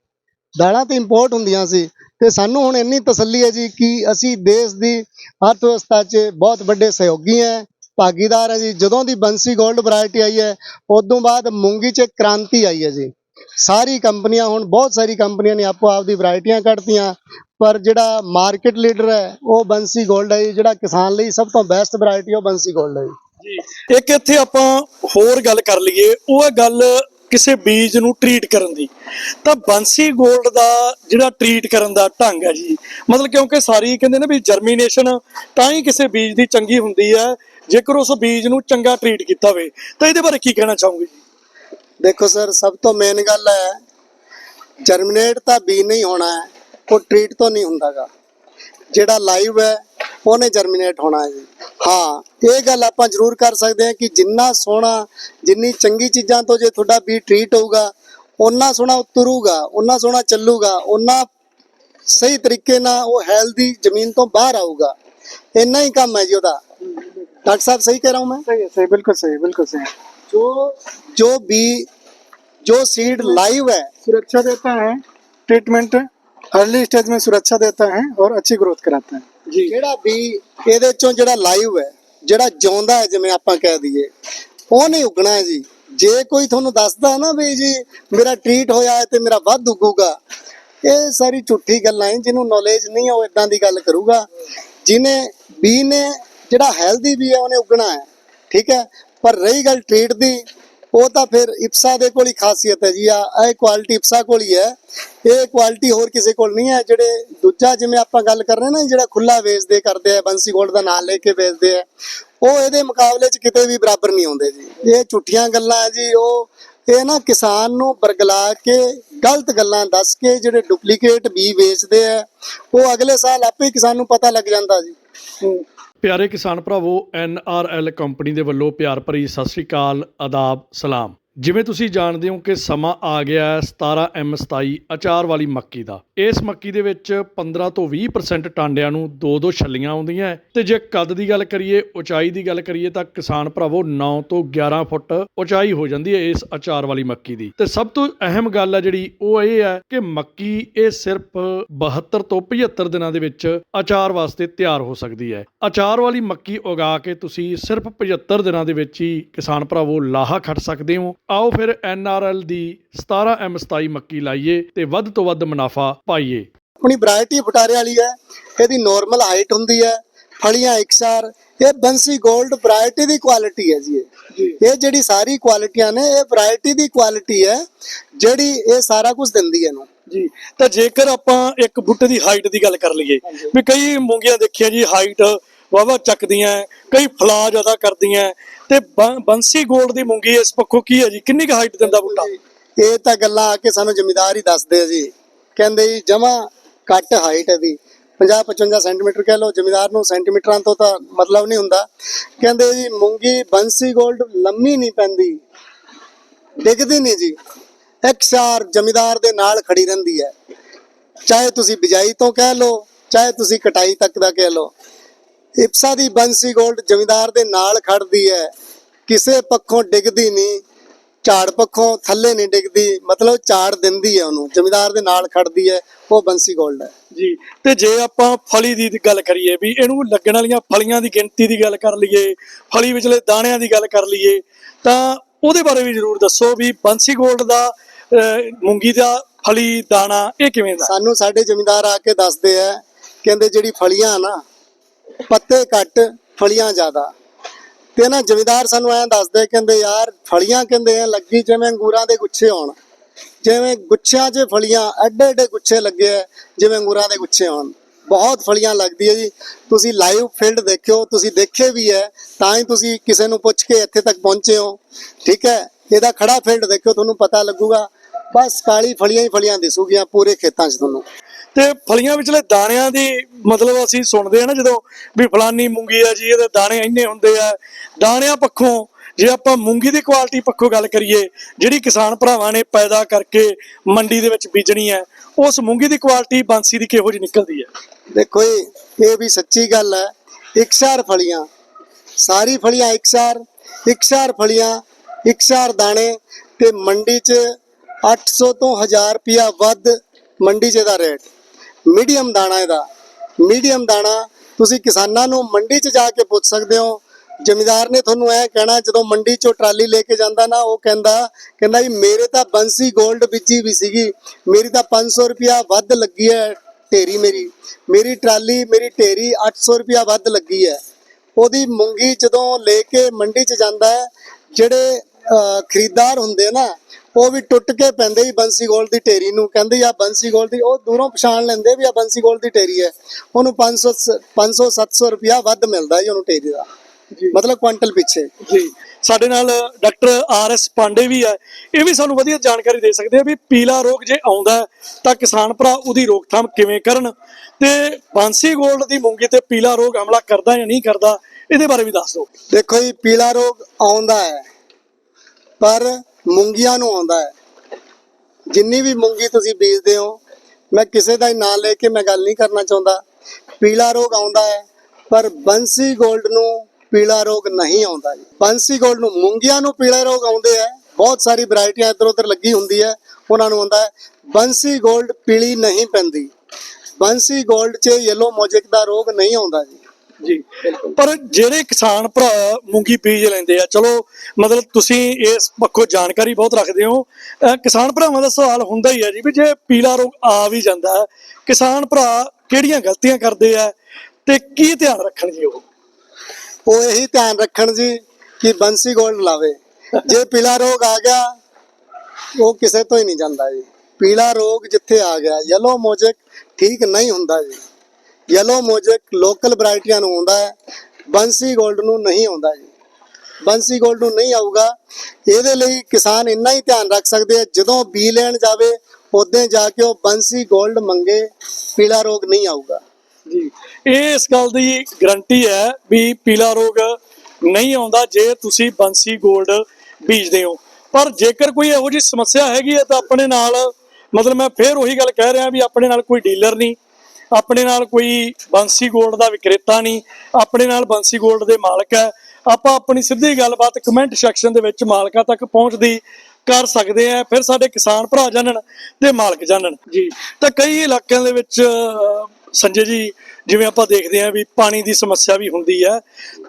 ਦਾਲਾਂ ਤਾਂ ਇੰਪੋਰਟ ਹੁੰਦੀਆਂ ਸੀ। ਤੇ ਸਾਨੂੰ ਹੁਣ ਇੰਨੀ ਤਸੱਲੀ ਹੈ ਜੀ ਕਿ ਅਸੀਂ ਦੇਸ਼ ਦੀ ਅਰਥ ਵਿਵਸਥਾ 'ਚ ਬਹੁਤ ਵੱਡੇ ਸਹਿਯੋਗੀ ਹੈ ਭਾਗੀਦਾਰ ਹੈ ਜੀ। ਜਦੋਂ ਦੀ ਬੰਸੀ ਗੋਲਡ ਵੈਰਾਈਟੀ ਆਈ ਹੈ, ਉਦੋਂ ਬਾਅਦ ਮੂੰਗੀ 'ਚ ਕ੍ਰਾਂਤੀ ਆਈ ਹੈ ਜੀ। ਸਾਰੀ ਕੰਪਨੀਆਂ ਹੁਣ, ਬਹੁਤ ਸਾਰੀ ਕੰਪਨੀਆਂ ਨੇ ਆਪੋ ਆਪ ਦੀ ਵੈਰਾਈਟੀਆਂ ਕੱਢਤੀਆਂ, ਪਰ ਜਿਹੜਾ ਮਾਰਕੀਟ ਲੀਡਰ ਹੈ, ਉਹ ਬੰਸੀ ਗੋਲਡ ਹੈ ਜਿਹੜਾ ਕਿਸਾਨ ਲਈ ਸਭ ਤੋਂ ਬੈਸਟ ਵੈਰਾਈਟੀ ਉਹ ਬੰਸੀ ਗੋਲਡ ਹੈ ਜੀ। ਇੱਕ ਇੱਥੇ ਆਪਾਂ ਹੋਰ ਗੱਲ ਕਰ ਲਈਏ। ਉਹ ਗੱਲ ਕਿਸੇ ਬੀਜ ਨੂੰ ਟਰੀਟ ਕਰਨ ਦੀ। ਤਾਂ ਬੰਸੀ ਗੋਲਡ ਦਾ ਜਿਹੜਾ ਟਰੀਟ ਕਰਨ ਦਾ ਢੰਗ ਹੈ ਜੀ, ਮਤਲਬ ਕਿਉਂਕਿ ਸਾਰੀ ਕਹਿੰਦੇ ਨੇ ਵੀ ਜਰਮੀਨੇਸ਼ਨ ਤਾਂ ਹੀ ਕਿਸੇ ਬੀਜ ਦੀ ਚੰਗੀ ਹੁੰਦੀ ਹੈ। ਜੇਕਰ ਉਸ ਬੀਜ ਨੂੰ ਚੰਗਾ ਟਰੀਟ ਕੀਤਾ ਹੋਵੇ, ਤਾਂ ਇਹਦੇ ਬਾਰੇ ਕੀ ਕਹਿਣਾ ਚਾਹੋਗੇ? ਜੀ ਦੇਖੋ ਸਰ, ਸਭ ਤੋਂ ਮੇਨ ਗੱਲ ਹੈ ਜਰਮੀਨੇਟ ਤਾਂ ਬੀ ਨਹੀਂ ਹੋਣਾ ਹੈ, ਉਹ ਟ੍ਰੀਟ ਤੋਂ ਨਹੀਂ ਹੁੰਦਾਗਾ। ਜਿਹੜਾ ਲਾਈਵ ਹੈ, ਉਹਨੇ ਜਰਮੀਨੇਟ ਹੋਣਾ ਹੈ ਜੀ। ਹਾਂ, ਇਹ ਗੱਲ ਆਪਾਂ ਜ਼ਰੂਰ ਕਰ ਸਕਦੇ ਹਾਂ ਕਿ ਜਿੰਨਾ ਸੋਹਣਾ, ਜਿੰਨੀ ਚੰਗੀ ਚੀਜ਼ਾਂ ਤੋਂ ਜੇ ਤੁਹਾਡਾ ਬੀ ਟ੍ਰੀਟ ਹੋਊਗਾ, ਓਨਾ ਸੋਹਣਾ ਉਤਰੂਗਾ, ਓਨਾ ਸੋਹਣਾ ਚੱਲੂਗਾ, ਓਨਾ ਸਹੀ ਤਰੀਕੇ ਨਾਲ ਉਹ ਹੈਲਦੀ ਜ਼ਮੀਨ ਤੋਂ ਬਾਹਰ ਆਊਗਾ। ਇੰਨਾ ਹੀ ਕੰਮ ਹੈ ਜੀ ਉਹਦਾ। ਡਾਕਟਰ ਸਾਹਿਬ ਸਹੀ ਕਹਿ ਰਹਾ ਹੂੰ ਮੈਂ सही है सही बिल्कुल सही बिल्कुल सही जो जो बी जो सीड लाइव है सुरक्षा देता है ट्रीटमेंट अर्ली स्टेज में सुरक्षा देता है और अच्छी ग्रोथ कराता है ਜੀ ਜਿਹੜਾ ਵੀ ਇਹਦੇ ਚੋਂ ਜਿਹੜਾ ਲਾਈਵ ਹੈ ਜਿਹੜਾ ਜਿਉਂਦਾ ਹੈ ਜਿਵੇਂ ਆਪਾਂ ਕਹਿ ਦਈਏ ਉਹ ਨਹੀਂ ਉਗਣਾ ਹੈ ਜੀ ਜੇ ਕੋਈ ਤੁਹਾਨੂੰ ਦੱਸਦਾ ਨਾ ਵੀ ਜੀ ਮੇਰਾ ਟ੍ਰੀਟ ਹੋਇਆ ਹੈ ਤੇ ਮੇਰਾ ਵੱਧ ਉਗੂਗਾ ਇਹ ਸਾਰੀ ਝੂਠੀ ਗੱਲਾਂ ਹੈ ਜਿਹਨੂੰ ਨੌਲੇਜ ਨਹੀਂ ਹੈ ਉਹ ਇਦਾਂ ਦੀ ਗੱਲ ਕਰੂਗਾ ਜਿਹਨੇ ਬੀ ਨੇ ਜਿਹੜਾ ਹੈਲਦੀ ਵੀ ਹੈ ਉਹਨੇ ਉਗਣਾ ਹੈ, ਠੀਕ ਹੈ? ਪਰ ਰਹੀ ਗੱਲ ਟ੍ਰੀਟ ਦੀ, ਉਹ ਤਾਂ ਫਿਰ ਇਪਸਾ ਦੇ ਕੋਲ ਹੀ ਖਾਸੀਅਤ ਹੈ ਜੀ। ਆ ਇਹ ਕੁਆਲਿਟੀ ਇਪਸਾ ਕੋਲ ਹੀ ਹੈ। ਇਹ ਕੁਆਲਿਟੀ ਹੋਰ ਕਿਸੇ ਕੋਲ ਨਹੀਂ ਹੈ। ਜਿਹੜੇ ਦੂਜਾ ਜਿਵੇਂ ਆਪਾਂ ਗੱਲ ਕਰ ਰਹੇ ਨਾ, ਜਿਹੜਾ ਖੁੱਲਾ ਵੇਚਦੇ ਕਰਦੇ ਆ, ਬੰਸੀ ਗੋਲਡ ਦਾ ਨਾਮ ਲੈ ਕੇ ਵੇਚਦੇ ਆ, ਉਹ ਇਹਦੇ ਮੁਕਾਬਲੇ 'ਚ ਕਿਤੇ ਵੀ ਬਰਾਬਰ ਨਹੀਂ ਹੁੰਦੇ ਜੀ। ਇਹ ਝੂਠੀਆਂ ਗੱਲਾਂ ਹੈ ਜੀ, ਉਹ, ਇਹ ਨਾ ਕਿਸਾਨ ਨੂੰ ਬਰਗਲਾ ਕੇ ਗਲਤ ਗੱਲਾਂ ਦੱਸ ਕੇ ਜਿਹੜੇ ਡੁਪਲੀਕੇਟ ਬੀ ਵੇਚਦੇ ਆ, ਉਹ ਅਗਲੇ ਸਾਲ ਆਪੇ ਕਿਸਾਨ ਨੂੰ ਪਤਾ ਲੱਗ ਜਾਂਦਾ ਜੀ। ਪਿਆਰੇ ਕਿਸਾਨ ਭਰਾਵੋ, ਐਨ ਆਰ ਐਲ ਕੰਪਨੀ ਦੇ ਵੱਲੋਂ ਪਿਆਰ ਭਰੀ ਸਤਿ ਸ੍ਰੀ ਅਕਾਲ, ਆਦਾਬ, ਸਲਾਮ। ਜਿਵੇਂ ਤੁਸੀਂ ਜਾਣਦੇ ਹੋ ਕਿ ਸਮਾਂ ਆ ਗਿਆ ਹੈ 17 ਐਮ 27 ਅਚਾਰ ਵਾਲੀ ਮੱਕੀ ਦਾ। ਇਸ ਮੱਕੀ ਦੇ ਵਿੱਚ 15 ਤੋਂ 20% ਟਾਂਡਿਆਂ ਨੂੰ ਦੋ ਦੋ ਛੱਲੀਆਂ ਆਉਂਦੀਆਂ ਹੈ। ਤੇ ਜੇ ਕੱਦ ਦੀ ਗੱਲ ਕਰੀਏ, ਉਚਾਈ ਦੀ ਗੱਲ ਕਰੀਏ ਤਾਂ ਕਿਸਾਨ ਭਰਾਵੋ 9 ਤੋਂ 11 ਫੁੱਟ ਉਚਾਈ ਹੋ ਜਾਂਦੀ ਹੈ ਇਸ ਅਚਾਰ ਵਾਲੀ ਮੱਕੀ ਦੀ। ਤੇ ਸਭ ਤੋਂ ਅਹਿਮ ਗੱਲ ਹੈ ਜਿਹੜੀ, ਉਹ ਇਹ ਹੈ ਕਿ ਮੱਕੀ ਇਹ ਸਿਰਫ 72 ਤੋਂ 75 ਦਿਨਾਂ ਦੇ ਵਿੱਚ ਅਚਾਰ ਵਾਸਤੇ ਤਿਆਰ ਹੋ ਸਕਦੀ ਹੈ। ਅਚਾਰ ਵਾਲੀ ਮੱਕੀ ਉਗਾ ਕੇ ਤੁਸੀਂ ਸਿਰਫ 75 ਦਿਨਾਂ ਦੇ ਵਿੱਚ ਹੀ ਕਿਸਾਨ ਭਰਾਵੋ ਲਾਹਾ ਖੱਟ ਸਕਦੇ ਹੋ। ਆਓ ਫਿਰ ਐਨਆਰਐਲ ਦੀ 17 ਐਮ 27 ਮੱਕੀ ਲਾਈਏ ਤੇ ਵੱਧ ਤੋਂ ਵੱਧ ਮੁਨਾਫਾ ਪਾਈਏ। ਆਪਣੀ ਵੈਰਾਈਟੀ ਫਟਾਰੇ ਵਾਲੀ ਹੈ ਇਹਦੀ ਨਾਰਮਲ ਹਾਈਟ ਹੁੰਦੀ ਹੈ ਫਲੀਆਂ ਇਕਸਾਰ ਇਹ ਬੰਸੀ 골ਡ ਵੈਰਾਈਟੀ ਦੀ ਕੁਆਲਿਟੀ ਹੈ ਜੀ ਇਹ। ਇਹ ਜਿਹੜੀ ਸਾਰੀ ਕੁਆਲਿਟੀਆਂ ਨੇ ਇਹ ਵੈਰਾਈਟੀ ਦੀ ਕੁਆਲਿਟੀ ਹੈ ਜਿਹੜੀ ਇਹ ਸਾਰਾ ਕੁਝ ਦਿੰਦੀ ਹੈ ਇਹਨੂੰ। ਜੀ ਤਾਂ ਜੇਕਰ ਆਪਾਂ ਇੱਕ ਬੁੱਟੇ ਦੀ ਹਾਈਟ ਦੀ ਗੱਲ ਕਰ ਲਈਏ ਵੀ ਕਈ ਮੂੰਗੀਆਂ ਦੇਖੀਆਂ ਜੀ ਹਾਈਟ ਵਾਵਾ ਚੱਕਦੀਆਂ ਕਈ ਫਲਾ ਜ਼ਿਆਦਾ ਕਰਦੀਆਂ ਤੇ ਬੰਸੀ ਗੋਲਡ ਦੀ ਮੂੰਗੀ ਇਸ ਪੱਖੋਂ ਕੀ ਹੈ ਜੀ? ਕਿੰਨੀ ਕੁ ਹਾਈਟ ਦਿੰਦਾ ਬੁੱਟਾ ਇਹ ਤਾਂ ਗੱਲਾਂ ਆ ਕੇ ਸਾਨੂੰ ਜ਼ਿਮੀਦਾਰ ਹੀ ਦੱਸਦੇ ਜੀ। ਕਹਿੰਦੇ ਜੀ, ਜਮਾ ਘੱਟ ਹਾਈਟ ਹੈ ਦੀ 50 55 ਸੈਂਟੀਮੀਟਰ ਕਹਿ ਲਓ, ਜ਼ਿਮੀਦਾਰ ਨੂੰ ਸੈਂਟੀਮੀਟਰਾਂ ਤੋਂ ਤਾਂ ਮਤਲਬ ਨਹੀਂ ਹੁੰਦਾ। ਕਹਿੰਦੇ ਜੀ, ਮੂੰਗੀ, ਬੰਸੀ 골ਡ ਲੰਮੀ ਨਹੀਂ ਪੈਂਦੀ। ਡਿੱਗਦੀ ਨਹੀਂ ਜੀ। ਇਕਸਾਰ ਜ਼ਿਮੀਦਾਰ ਦੇ ਨਾਲ ਖੜੀ ਰਹਿੰਦੀ ਹੈ। ਚਾਹੇ ਤੁਸੀਂ ਬਿਜਾਈ ਤੋਂ ਕਹਿ ਲਓ, ਚਾਹੇ ਤੁਸੀਂ ਕਟਾਈ ਤੱਕ ਦਾ ਕਹਿ ਲਓ। ਇਪਸਾ ਦੀ ਬੰਸੀ 골ਡ ਜ਼ਿਮੀਦਾਰ ਦੇ ਨਾਲ ਖੜਦੀ ਹੈ। ਕਿਸੇ ਪੱਖੋਂ ਡਿੱਗਦੀ ਨਹੀਂ ਝਾੜ ਪੱਖੋਂ ਥੱਲੇ ਨਹੀਂ ਡਿੱਗਦੀ ਮਤਲਬ ਝਾੜ ਦਿੰਦੀ ਹੈ ਉਹਨੂੰ ਜ਼ਿਮੀਦਾਰ ਦੇ ਨਾਲ ਖੜਦੀ ਹੈ ਉਹ ਬੰਸੀ 골ਡ ਹੈ। ਜੀ ਤੇ ਜੇ ਆਪਾਂ ਫਲੀ ਦੀ ਗੱਲ ਕਰੀਏ ਵੀ ਇਹਨੂੰ ਲੱਗਣ ਵਾਲੀਆਂ ਫਲੀਆਂ ਦੀ ਗਿਣਤੀ ਦੀ ਗੱਲ ਕਰ ਲਈਏ ਫਲੀ ਵਿਚਲੇ ਦਾਣਿਆਂ ਦੀ ਗੱਲ ਕਰ ਲਈਏ ਤਾਂ ਉਹਦੇ ਬਾਰੇ ਵੀ ਜ਼ਰੂਰ ਦੱਸੋ ਵੀ ਬੰਸੀ ਗੋਲਡ ਦਾ ਮੂੰਗੀ ਦਾ ਫਲੀ ਦਾਣਾ ਇਹ ਕਿਵੇਂ ਦਾ ਸਾਨੂੰ ਸਾਡੇ ਜ਼ਿਮੀਦਾਰ ਆ ਕੇ ਦੱਸਦੇ ਆ ਕਹਿੰਦੇ ਜਿਹੜੀ ਫਲੀਆਂ ਨਾ ਪੱਤੇ ਘੱਟ, ਫਲੀਆਂ ਜ਼ਿਆਦਾ। ਤੇ ਨਾ ਜ਼ਿਮੀਦਾਰ ਸਾਨੂੰ ਐਂ ਦੱਸਦੇ ਕਹਿੰਦੇ, ਯਾਰ, ਫਲੀਆਂ ਕਹਿੰਦੇ ਆ ਲੱਗੀ ਜਿਵੇਂ ਅੰਗੂਰਾਂ ਦੇ ਗੁੱਛੇ ਹੋਣ। ਜਿਵੇਂ ਗੁੱਛਿਆਂ 'ਚ ਫਲੀਆਂ ਐਡੇ ਐਡੇ ਗੁੱਛੇ ਲੱਗੇ ਆ ਜਿਵੇਂ ਅੰਗੂਰਾਂ ਦੇ ਗੁੱਛੇ ਹੋਣ। ਬਹੁਤ ਫਲੀਆਂ ਲੱਗਦੀ ਹੈ ਜੀ। ਤੁਸੀਂ ਲਾਈਵ ਫੀਲਡ ਦੇਖਿਓ, ਤੁਸੀਂ ਦੇਖੇ ਵੀ ਹੈ ਤਾਂ ਹੀ ਤੁਸੀਂ ਕਿਸੇ ਨੂੰ ਪੁੱਛ ਕੇ ਇੱਥੇ ਤੱਕ ਪਹੁੰਚੇ ਹੋ। ਠੀਕ ਹੈ ਇਹਦਾ ਖੜਾ ਫੀਲਡ ਦੇਖਿਓ, ਤੁਹਾਨੂੰ ਪਤਾ ਲੱਗੂਗਾ। ਬਸ ਕਾਲੀ ਫਲੀਆਂ ਹੀ ਫਲੀਆਂ ਦਿਸੂਗੀਆਂ ਪੂਰੇ ਖੇਤਾਂ 'ਚ ਤੁਹਾਨੂੰ। ਤੇ ਫਲੀਆਂ ਵਿਚਲੇ ਦਾਣਿਆਂ ਦੀ ਮਤਲਬ ਅਸੀਂ ਸੁਣਦੇ ਆ ਨਾ ਜਦੋਂ ਵੀ ਫਲਾਨੀ ਮੂੰਗੀ ਆ ਜੀ, ਇਹਦੇ ਦਾਣੇ ਇੰਨੇ ਹੁੰਦੇ ਆ। ਦਾਣਿਆਂ ਪੱਖੋਂ ਜੇ ਆਪਾਂ ਮੂੰਗੀ ਦੀ ਕੁਆਲਿਟੀ ਪੱਖੋਂ ਗੱਲ ਕਰੀਏ, ਜਿਹੜੀ ਕਿਸਾਨ ਭਰਾਵਾਂ ਨੇ ਪੈਦਾ ਕਰਕੇ ਮੰਡੀ ਦੇ ਵਿੱਚ ਬੀਜਣੀ ਹੈ ਉਸ ਮੂੰਗੀ ਦੀ ਕੁਆਲਿਟੀ ਬਾਂਸੀ ਦੀ ਕਿਹੋ ਜਿਹੀ ਨਿਕਲਦੀ ਹੈ ਦੇਖੋ ਇਹ ਇਹ ਵੀ ਸੱਚੀ ਗੱਲ ਹੈ ਇਕਸਾਰ ਫਲੀਆਂ, ਸਾਰੀ ਫਲੀਆਂ ਇਕਸਾਰ ਇਕਸਾਰ ਫਲੀਆਂ ਇਕਸਾਰ ਦਾਣੇ ਤੇ ਮੰਡੀ 'ਚ 800 ਤੋਂ 1000 ਰੁਪਿਆ ਵੱਧ ਮੰਡੀ 'ਚ ਇਹਦਾ ਰੇਟ ਮੀਡੀਅਮ ਦਾਣਾ ਇਹਦਾ। ਮੀਡੀਅਮ ਦਾਣਾ ਤੁਸੀਂ ਕਿਸਾਨਾਂ ਨੂੰ ਮੰਡੀ 'ਚ ਜਾ ਕੇ ਪੁੱਛ ਸਕਦੇ ਹੋ। ਜ਼ਮੀਦਾਰ ਨੇ ਤੁਹਾਨੂੰ ਇਹ ਕਹਿਣਾ, ਜਦੋਂ ਮੰਡੀ 'ਚੋਂ ਟਰਾਲੀ ਲੈ ਕੇ ਜਾਂਦਾ ਨਾ, ਉਹ ਕਹਿੰਦਾ ਕਹਿੰਦਾ ਜੀ, ਮੇਰੇ ਤਾਂ ਬੰਸੀ 골ਡ ਬੀਜੀ ਵੀ ਸੀਗੀ। ਮੇਰੀ ਤਾਂ 500 ਰੁਪਿਆ ਵੱਧ ਲੱਗੀ ਹੈ ਢੇਰੀ ਮੇਰੀ। ਮੇਰੀ ਟਰਾਲੀ, ਮੇਰੀ ਢੇਰੀ 800 ਰੁਪਿਆ ਵੱਧ ਲੱਗੀ ਹੈ। ਉਹਦੀ ਮੂੰਗੀ ਜਦੋਂ ਲੈ ਕੇ ਮੰਡੀ 'ਚ ਜਾਂਦਾ ਹੈ, ਜਿਹੜੇ ਖਰੀਦਦਾਰ ਹੁੰਦੇ ਨਾ ਉਹ ਵੀ ਟੁੱਟ ਕੇ ਪੈਂਦੇ ਹੀ ਬੰਸੀ ਗੋਲ ਦੀ ਢੇਰੀ ਨੂੰ। ਕਹਿੰਦੇ ਆ ਬੰਸੀ ਗੋਲ ਦੀ ਉਹ ਦੂਰੋਂ ਪਛਾਣ ਲੈਂਦੇ ਵੀ ਆ ਬੰਸੀ ਗੋਲ ਦੀ ਢੇਰੀ ਹੈ। ਉਹਨੂੰ 500 ਸ- 500 700 ਰੁਪਿਆ ਵੱਧ ਮਿਲਦਾ ਜੀ ਉਹਨੂੰ ਢੇਰੀ ਦਾ। ਮਤਲਬ ਕੁਆਂਟਲ ਪਿੱਛੇ। ਜੀ। ਸਾਡੇ ਨਾਲ ਡਾਕਟਰ ਆਰ ਐਸ ਪਾਂਡੇ ਵੀ ਹੈ। ਇਹ ਵੀ ਸਾਨੂੰ ਵਧੀਆ ਜਾਣਕਾਰੀ ਦੇ ਸਕਦੇ ਆ ਵੀ ਪੀਲਾ ਰੋਗ ਜੇ ਆਉਂਦਾ ਤਾਂ ਕਿਸਾਨ ਭਰਾ ਉਹਦੀ ਰੋਕਥਾਮ ਕਿਵੇਂ ਕਰਨ? ਤੇ ਬਾਂਸੀ ਗੋਲਡ ਦੀ ਮੂੰਗੀ ਤੇ ਪੀਲਾ ਰੋਗ ਹਮਲਾ ਕਰਦਾ ਜਾਂ ਨਹੀਂ ਕਰਦਾ ਇਹਦੇ ਬਾਰੇ ਵੀ ਦੱਸ ਦਿਓ। ਦੇਖੋ ਜੀ ਪੀਲਾ ਰੋਗ ਆਉਂਦਾ ਹੈ ਪਰ ਮੂੰਗੀਆਂ ਨੂੰ ਆਉਂਦਾ ਹੈ। ਜਿੰਨੀ ਵੀ ਮੂੰਗੀ ਤੁਸੀਂ ਬੀਜਦੇ ਹੋ, ਮੈਂ ਕਿਸੇ ਦਾ ਹੀ ਨਾਂ ਲੈ ਕੇ ਮੈਂ ਗੱਲ ਨਹੀਂ ਕਰਨਾ ਚਾਹੁੰਦਾ। ਪੀਲਾ ਰੋਗ ਆਉਂਦਾ ਹੈ, ਪਰ ਬੰਸੀ 골ਡ ਨੂੰ ਪੀਲਾ ਰੋਗ ਨਹੀਂ ਆਉਂਦਾ ਜੀ। ਬੰਸੀ 골ਡ ਨੂੰ, ਮੂੰਗੀਆਂ ਨੂੰ ਪੀਲਾ ਰੋਗ ਆਉਂਦੇ ਆ ਬਹੁਤ ਸਾਰੀ ਵੈਰਾਈਟੀਆਂ ਇੱਧਰ ਉਧਰ ਲੱਗੀ ਹੁੰਦੀ ਹੈ, ਉਹਨਾਂ ਨੂੰ ਆਉਂਦਾ ਹੈ। ਬੰਸੀ 골ਡ ਪੀਲੀ ਨਹੀਂ ਪੈਂਦੀ। ਬੰਸੀ 골ਡ 'ਚ ਯੈਲੋ ਮੋਜਿਕ ਦਾ ਰੋਗ ਨਹੀਂ ਆਉਂਦਾ ਜੀ। ਜੀ ਪਰ ਜਿਹੜੇ ਕਿਸਾਨ ਭਰਾ ਮੂੰਗੀ ਬੀਜ ਲੈਂਦੇ ਆ ਚਲੋ ਮਤਲਬ ਤੁਸੀਂ ਇਸ ਪੱਖੋਂ ਜਾਣਕਾਰੀ ਬਹੁਤ ਰੱਖਦੇ ਹੋ। ਕਿਸਾਨ ਭਰਾਵਾਂ ਦਾ ਸਵਾਲ ਹੁੰਦਾ ਹੀ ਹੈ ਜੀ ਵੀ ਜੇ ਪੀਲਾ ਰੋਗ ਆ ਵੀ ਜਾਂਦਾ ਹੈ ਕਿਸਾਨ ਭਰਾ ਕਿਹੜੀਆਂ ਗਲਤੀਆਂ ਕਰਦੇ ਆ ਤੇ ਕੀ ਧਿਆਨ ਰੱਖਣ ਜੀ ਉਹ? ਉਹ ਇਹੀ ਧਿਆਨ ਰੱਖਣ ਜੀ ਕਿ ਬੰਸੀ 골ਡ ਲਾਵੇ। ਜੇ ਪੀਲਾ ਰੋਗ ਆ ਗਿਆ ਉਹ ਕਿਸੇ ਤੋਂ ਹੀ ਨਹੀਂ ਜਾਂਦਾ ਜੀ। ਪੀਲਾ ਰੋਗ ਜਿੱਥੇ ਆ ਗਿਆ ਯੈਲੋ ਮੋਜਿਕ ਠੀਕ ਨਹੀਂ ਹੁੰਦਾ ਜੀ। ਯੈਲੋ ਮੋਜੈਕ ਲੋਕਲ ਵੈਰਾਈਟੀਆਂ ਨੂੰ ਆਉਂਦਾ ਹੈ। ਬੰਸੀ 골ਡ ਨੂੰ ਨਹੀਂ ਆਉਂਦਾ ਜੀ। ਬੰਸੀ 골ਡ ਨੂੰ ਨਹੀਂ ਆਊਗਾ। ਇਹਦੇ ਲਈ ਕਿਸਾਨ ਇੰਨਾ ਹੀ ਧਿਆਨ ਰੱਖ ਸਕਦੇ ਆ, ਜਦੋਂ ਬੀ ਲੈਣ ਜਾਵੇ, ਉਦੋਂ ਜਾ ਕੇ ਉਹ ਬੰਸੀ 골ਡ ਮੰਗੇ, ਪੀਲਾ ਰੋਗ ਨਹੀਂ ਆਊਗਾ। ਜੀ। ਇਹ ਇਸ ਗੱਲ ਦੀ ਗਰੰਟੀ ਹੈ ਵੀ ਪੀਲਾ ਰੋਗ ਨਹੀਂ ਆਉਂਦਾ ਜੇ ਤੁਸੀਂ ਬੰਸੀ ਗੋਲਡ ਬੀਜਦੇ ਹੋ। ਪਰ ਜੇਕਰ ਕੋਈ ਇਹੋ ਜੀ ਸਮੱਸਿਆ ਹੈਗੀ ਹੈ ਤਾਂ ਆਪਣੇ ਨਾਲ, ਮਤਲਬ ਮੈਂ ਫੇਰ ਉਹੀ ਗੱਲ ਕਹਿ ਰਿਹਾ ਵੀ ਆਪਣੇ ਨਾਲ ਕੋਈ ਡੀਲਰ ਨਹੀਂ। ਆਪਣੇ ਨਾਲ ਕੋਈ ਬੰਸੀ 골ਡ ਦਾ ਵਿਕਰੇਤਾ ਨਹੀਂ ਆਪਣੇ ਨਾਲ ਬੰਸੀ 골ਡ ਦੇ ਮਾਲਕ ਹੈ। ਆਪਾਂ ਆਪਣੀ ਸਿੱਧੀ ਗੱਲਬਾਤ ਕਮੈਂਟ ਸੈਕਸ਼ਨ ਦੇ ਵਿੱਚ ਮਾਲਕਾਂ ਤੱਕ ਪਹੁੰਚਦੀ ਕਰ ਸਕਦੇ ਆ ਫਿਰ ਸਾਡੇ ਕਿਸਾਨ ਭਰਾ ਜਾਣਨ ਤੇ ਮਾਲਕ ਜਾਣਨ। ਜੀ। ਤਾਂ ਕਈ ਇਲਾਕਿਆਂ ਦੇ ਵਿੱਚ ਸੰਜੇ ਜੀ ਜਿਵੇਂ ਆਪਾਂ ਦੇਖਦੇ ਹਾਂ ਵੀ ਪਾਣੀ ਦੀ ਸਮੱਸਿਆ ਵੀ ਹੁੰਦੀ ਹੈ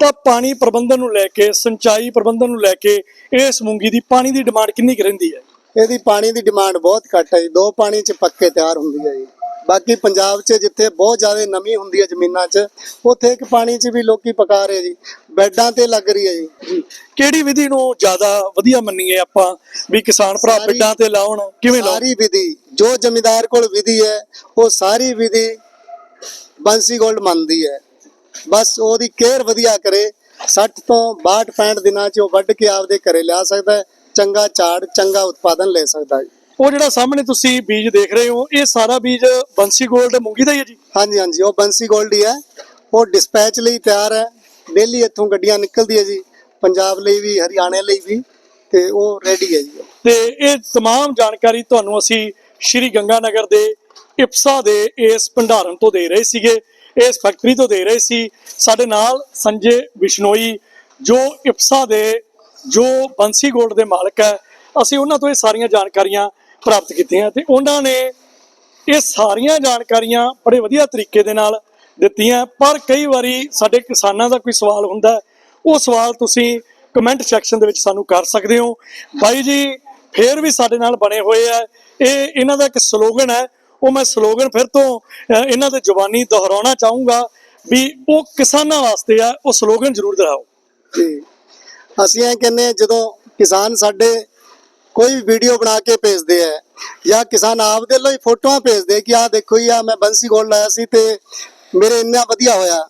ਤਾਂ ਪਾਣੀ ਪ੍ਰਬੰਧਨ ਨੂੰ ਲੈ ਕੇ ਸਿੰਚਾਈ ਪ੍ਰਬੰਧਨ ਨੂੰ ਲੈ ਕੇ ਇਸ ਮੂੰਗੀ ਦੀ ਪਾਣੀ ਦੀ ਡਿਮਾਂਡ ਕਿੰਨੀ ਕੁ ਰਹਿੰਦੀ ਹੈ? ਇਹਦੀ ਪਾਣੀ ਦੀ ਡਿਮਾਂਡ ਬਹੁਤ ਘੱਟ ਹੈ ਜੀ। ਦੋ ਪਾਣੀ ਚ ਪੱਕੇ ਤਿਆਰ ਹੁੰਦੀ ਹੈ ਜੀ। ਬਾਕੀ ਪੰਜਾਬ 'ਚ ਜਿੱਥੇ ਬਹੁਤ ਜ਼ਿਆਦਾ ਨਮੀ ਹੁੰਦੀ ਹੈ ਜ਼ਮੀਨਾਂ 'ਚ ਉੱਥੇ ਇੱਕ ਪਾਣੀ 'ਚ ਵੀ ਲੋਕੀ ਪਕਾ ਰਹੇ ਜੀ। ਬੈੱਡਾਂ ਤੇ ਲੱਗ ਰਹੀ ਹੈ ਜੀ। ਕਿਹੜੀ ਵਿਧੀ ਨੂੰ ਜ਼ਿਆਦਾ ਵਧੀਆ ਮੰਨੀਏ ਆਪਾਂ? ਵੀ ਕਿਸਾਨ ਭਰਾ ਸਾਰੀ- ਪਿੰਡਾਂ ਤੇ ਲਾਉਣ ਕਿਵੇਂ ਲਾਉਣ? ਸਾਰੀ ਵਿਧੀ ਜੋ ਜ਼ਮੀਂਦਾਰ ਕੋਲ ਵਿਧੀ ਹੈ ਉਹ ਸਾਰੀ ਵਿਧੀ ਬੰਸੀ 골ਡ ਮੰਨਦੀ ਹੈ। ਬਸ ਉਹਦੀ ਕੇਅਰ ਵਧੀਆ ਕਰੇ 60 ਤੋਂ 62 65 ਦਿਨਾਂ 'ਚ ਉਹ ਵੱਢ ਕੇ ਆਪਦੇ ਘਰੇ ਲਿਆ ਸਕਦਾ ਹੈ ਚੰਗਾ ਝਾੜ ਚੰਗਾ ਉਤਪਾਦਨ ਲੈ ਸਕਦਾ ਹੈ। ਉਹ ਜਿਹੜਾ ਸਾਹਮਣੇ ਤੁਸੀਂ ਬੀਜ ਦੇਖ ਰਹੇ ਹੋ ਇਹ ਸਾਰਾ ਬੀਜ ਬੰਸੀ ਗੋਲਡ ਮੂੰਗੀ ਦਾ ਹੀ ਹੈ ਜੀ? ਹਾਂਜੀ ਹਾਂਜੀ ਉਹ ਬੰਸੀ ਗੋਲਡ ਹੀ ਹੈ। ਉਹ ਡਿਸਪੈਚ ਲਈ ਤਿਆਰ ਹੈ। ਡੇਲੀ ਇੱਥੋਂ ਗੱਡੀਆਂ ਨਿਕਲਦੀ ਹੈ ਜੀ ਪੰਜਾਬ ਲਈ ਵੀ ਹਰਿਆਣੇ ਲਈ ਵੀ ਤੇ ਉਹ ਰੈਡੀ ਹੈ ਜੀ। ਤੇ ਇਹ ਤਮਾਮ ਜਾਣਕਾਰੀ ਤੁਹਾਨੂੰ ਅਸੀਂ ਸ਼੍ਰੀ ਗੰਗਾਨਗਰ ਦੇ ਇਪਸਾ ਦੇ ਇਸ ਭੰਡਾਰਨ ਤੋਂ ਦੇ ਰਹੇ ਸੀਗੇ ਇਸ ਫੈਕਟਰੀ ਤੋਂ ਦੇ ਰਹੇ ਸੀ। ਸਾਡੇ ਨਾਲ ਸੰਜੇ ਵਿਸ਼ਨੋਈ ਜੋ ਇਪਸਾ ਦੇ ਜੋ ਬੰਸੀ ਗੋਲਡ ਦੇ ਮਾਲਕ ਹੈ ਅਸੀਂ ਉਹਨਾਂ ਤੋਂ ਇਹ ਸਾਰੀਆਂ ਜਾਣਕਾਰੀਆਂ ਪ੍ਰਾਪਤ ਕੀਤੀਆਂ ਤੇ ਉਹਨਾਂ ਨੇ ਇਹ ਸਾਰੀਆਂ ਜਾਣਕਾਰੀਆਂ ਬੜੇ ਵਧੀਆ ਤਰੀਕੇ ਦੇ ਨਾਲ ਦਿੱਤੀਆਂ। ਪਰ ਕਈ ਵਾਰੀ ਸਾਡੇ ਕਿਸਾਨਾਂ ਦਾ ਕੋਈ ਸਵਾਲ ਹੁੰਦਾ ਉਹ ਸਵਾਲ ਤੁਸੀਂ ਕਮੈਂਟ ਸੈਕਸ਼ਨ ਦੇ ਵਿੱਚ ਸਾਨੂੰ ਕਰ ਸਕਦੇ ਹੋ। ਬਾਈ ਜੀ, ਫੇਰ ਵੀ ਸਾਡੇ ਨਾਲ ਬਣੇ ਹੋਏ ਆ। ਇਹ ਇਹਨਾਂ ਦਾ ਇੱਕ ਸਲੋਗਨ ਹੈ। ਉਹ ਮੈਂ ਸਲੋਗਨ ਫਿਰ ਤੋਂ ਇਹਨਾਂ ਦੇ ਜ਼ੁਬਾਨੀ ਦੁਹਰਾਉਣਾ ਚਾਹੂੰਗਾ ਵੀ ਉਹ ਕਿਸਾਨਾਂ ਵਾਸਤੇ ਆ। ਉਹ ਸਲੋਗਨ ਜ਼ਰੂਰ ਦੁਹਰਾਓ। ਜੀ। ਅਸੀਂ ਇਹ ਕਹਿੰਦੇ ਜਦੋਂ ਕਿਸਾਨ ਸਾਡੇ ਕੋਈ ਵੀਡੀਓ ਬਣਾ ਕੇ ਭੇਜਦੇ ਆ ਜਾਂ ਕਿਸਾਨ ਆਪ ਦੇ ਲਈ ਫੋਟੋਆਂ ਭੇਜਦੇ ਕਿ ਆਹ ਦੇਖੋ ਜੀ ਆ ਮੈਂ ਬੰਸੀ ਗੋਲ ਲਾਇਆ ਸੀ ਤੇ ਮੇਰੇ ਇੰਨਾ ਵਧੀਆ ਹੋਇਆ।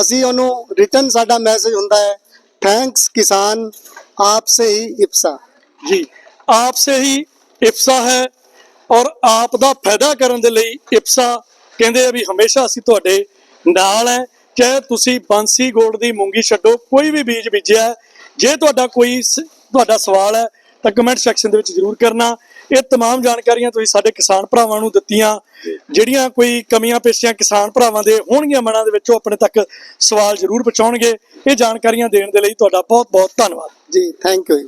ਅਸੀਂ ਉਹਨੂੰ ਰਿਟਰਨ ਸਾਡਾ ਮੈਸੇਜ ਹੁੰਦਾ ਹੈ ਥੈਂਕਸ ਕਿਸਾਨ ਆਪ ਸੇ ਹੀ ਜੀ ਆਪ ਹੀ ਇਪਸਾ ਹੈ ਔਰ ਆਪ ਦਾ ਫਾਇਦਾ ਕਰਨ ਦੇ ਲਈ ਇਫਸਾ ਕਹਿੰਦੇ ਆ ਵੀ ਹਮੇਸ਼ਾ ਅਸੀਂ ਤੁਹਾਡੇ ਨਾਲ ਹੈ। ਚਾਹੇ ਤੁਸੀਂ ਬਾਂਸੀ ਗੋਲਡ ਦੀ ਮੂੰਗੀ ਛੱਡੋ, ਕੋਈ ਵੀ ਬੀਜ ਬੀਜਿਆ, ਜੇ ਤੁਹਾਡਾ ਕੋਈ ਸ- ਤੁਹਾਡਾ ਸਵਾਲ ਹੈ ਤਾਂ ਕਮੈਂਟ ਸੈਕਸ਼ਨ ਦੇ ਵਿੱਚ ਜ਼ਰੂਰ ਕਰਨਾ ਇਹ तमाम ਜਾਣਕਾਰੀਆਂ ਤੁਸੀਂ ਸਾਡੇ ਕਿਸਾਨ ਭਰਾਵਾਂ ਨੂੰ ਦਿੱਤੀਆਂ ਜਿਹੜੀਆਂ ਕੋਈ ਕਮੀਆਂ ਪੇਸ਼ੀਆਂ ਕਿਸਾਨ ਭਰਾਵਾਂ ਦੇ ਹੋਣਗੀਆਂ ਮਨਾਂ ਦੇ ਵਿੱਚ ਉਹ ਆਪਣੇ ਤੱਕ ਸਵਾਲ ਜ਼ਰੂਰ ਪਹੁੰਚਾਉਣਗੇ ਇਹ ਜਾਣਕਾਰੀਆਂ ਦੇਣ ਦੇ ਲਈ ਤੁਹਾਡਾ ਬਹੁਤ ਬਹੁਤ ਧੰਨਵਾਦ ਜੀ ਥੈਂਕ ਯੂ